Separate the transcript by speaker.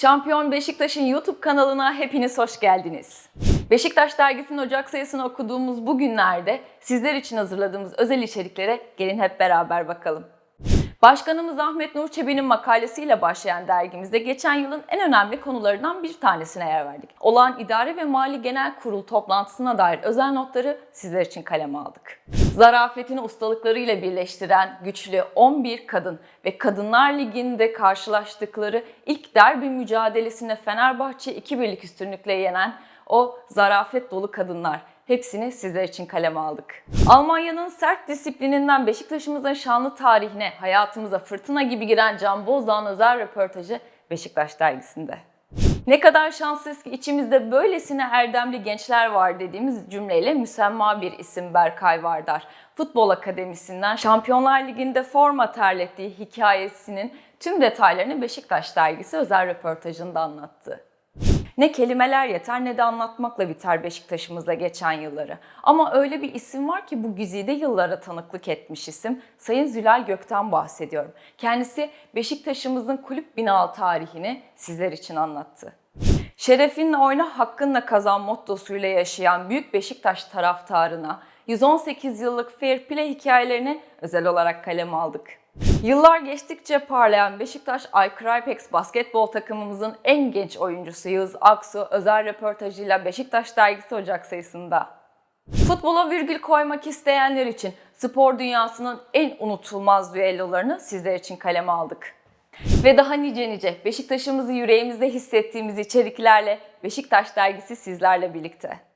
Speaker 1: Şampiyon Beşiktaş'ın YouTube kanalına hepiniz hoş geldiniz. Beşiktaş dergisinin Ocak sayısını okuduğumuz bu günlerde sizler için hazırladığımız özel içeriklere gelin hep beraber bakalım. Başkanımız Ahmet Nur Çebi'nin makalesiyle başlayan dergimizde geçen yılın en önemli konularından bir tanesine yer verdik. Olağan İdare ve Mali Genel Kurul toplantısına dair özel notları sizler için kaleme aldık. Zarafetini ustalıklarıyla birleştiren güçlü 11 kadın ve Kadınlar Ligi'nde karşılaştıkları ilk derbi mücadelesinde Fenerbahçe 2 birlik üstünlükle yenen o zarafet dolu kadınlar. Hepsini sizler için kaleme aldık. Almanya'nın sert disiplininden Beşiktaş'ımızın şanlı tarihine, hayatımıza fırtına gibi giren Can Bozdağ'ın özel röportajı Beşiktaş dergisinde. Ne kadar şanslıyız ki içimizde böylesine erdemli gençler var dediğimiz cümleyle müsemma bir isim Berkay Vardar. Futbol Akademisi'nden Şampiyonlar Ligi'nde forma terlettiği hikayesinin tüm detaylarını Beşiktaş dergisi özel röportajında anlattı. Ne kelimeler yeter ne de anlatmakla biter Beşiktaş'ımızda geçen yılları. Ama öyle bir isim var ki bu güzide yıllara tanıklık etmiş isim. Sayın Zülal Gök'ten bahsediyorum. Kendisi Beşiktaş'ımızın kulüp binalı tarihini sizler için anlattı. Şerefinle oyna hakkınla kazan mottosuyla yaşayan büyük Beşiktaş taraftarına 118 yıllık fair play hikayelerini özel olarak kaleme aldık. Yıllar geçtikçe parlayan Beşiktaş iCrypex basketbol takımımızın en genç oyuncusu Yağız Aksu özel röportajıyla Beşiktaş dergisi Ocak sayısında. Futbola virgül koymak isteyenler için spor dünyasının en unutulmaz düellolarını sizler için kaleme aldık. Ve daha nice nice Beşiktaş'ımızı yüreğimizde hissettiğimiz içeriklerle Beşiktaş dergisi sizlerle birlikte.